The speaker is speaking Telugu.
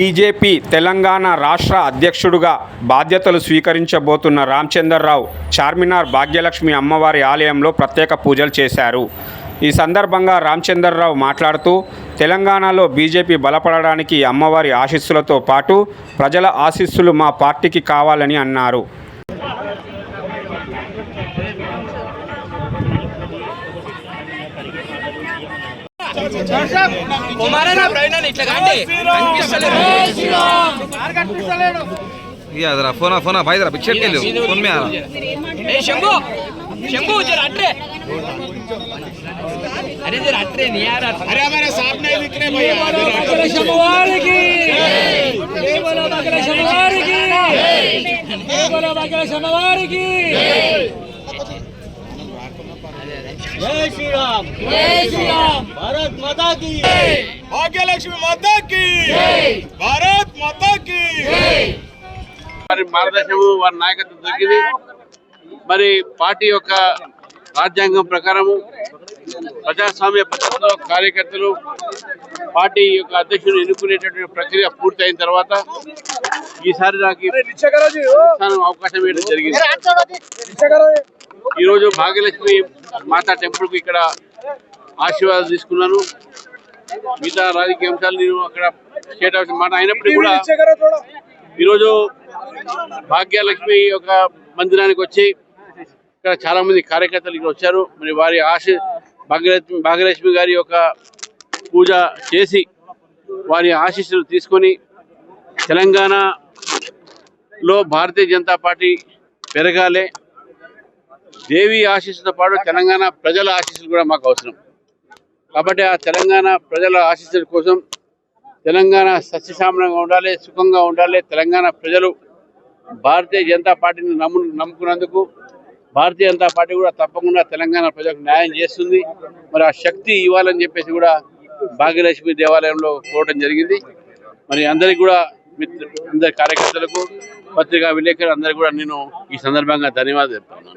బీజేపీ తెలంగాణ రాష్ట్ర అధ్యక్షుడుగా బాధ్యతలు స్వీకరించబోతున్న రామచందర్రావు చార్మినార్ భాగ్యలక్ష్మి అమ్మవారి ఆలయంలో ప్రత్యేక పూజలు చేశారు. ఈ సందర్భంగా రామచందర్రావు మాట్లాడుతూ తెలంగాణలో బీజేపీ బలపడడానికి అమ్మవారి ఆశీస్సులతో పాటు ప్రజల ఆశీస్సులు మా పార్టీకి కావాలని అన్నారు. కుమారేనా బ్రైన్ ఇట్లా కాండి కనిపిస్తలేడు ये जरा फोन फोन भाई जरा पिक्चर के लो फोन में आ रहा ఏ శంభు శంభు జర అట్రే అరే జర అట్రే నీ యార్ అరే हमारे सामने दिख रहे भैया శంభువారి కి జై బోలో బకర శంభువారి కి జై బోలో బకర శంభువారి కి जय श्री राम जय श्री राम भारत माता की भाग्यलक्ष्मी माता की भारत माता की వారి మార్గదర్శనము వారి నాయకత్వం దొరికింది మరి పార్టీ యొక్క రాజ్యాంగం ప్రకారము ప్రజాస్వామ్య పద్ధతిలో కార్యకర్తలు పార్టీ యొక్క అధ్యక్షుడు ఎన్నుకునేటటువంటి ప్రక్రియ పూర్తయిన తర్వాత ఈసారి నాకు ఈ స్థానం అవకాశం ఇవ్వడం జరిగింది ఈరోజు భాగ్యలక్ష్మి మాతా టెంపుల్కి ఇక్కడ ఆశీర్వాదం తీసుకున్నాను. మిగతా రాజకీయ అంశాలు నేను అక్కడ చేయడం మాట అయినప్పటికీ కూడా ఈరోజు భాగ్యలక్ష్మి యొక్క మందిరానికి వచ్చి ఇక్కడ చాలా మంది కార్యకర్తలు ఇక్కడ వచ్చారు. మరి వారి ఆశ భాగ్యలక్ష్మి భాగ్యలక్ష్మి గారి యొక్క పూజ చేసి వారి ఆశీస్సులు తీసుకొని తెలంగాణలో భారతీయ జనతా పార్టీ పెరగాలి. దేవి ఆశీస్సుతో పాటు తెలంగాణ ప్రజల ఆశీస్సులు కూడా మాకు అవసరం. కాబట్టి ఆ తెలంగాణ ప్రజల ఆశీస్సుల కోసం తెలంగాణ సస్యశ్యామలంగా ఉండాలి సుఖంగా ఉండాలి. తెలంగాణ ప్రజలు భారతీయ జనతా పార్టీని నమ్ము నమ్ముకున్నందుకు భారతీయ జనతా పార్టీ కూడా తప్పకుండా తెలంగాణ ప్రజలకు న్యాయం చేస్తుంది. మరి ఆ శక్తి ఇవ్వాలని చెప్పేసి కూడా భాగ్యలక్ష్మి దేవాలయంలో కోరడం జరిగింది. మరి అందరికి కూడా మిత్ర అందరి కార్యకర్తలకు పత్రికా విలేకరులు అందరికీ కూడా నేను ఈ సందర్భంగా ధన్యవాదాలు చెప్తాను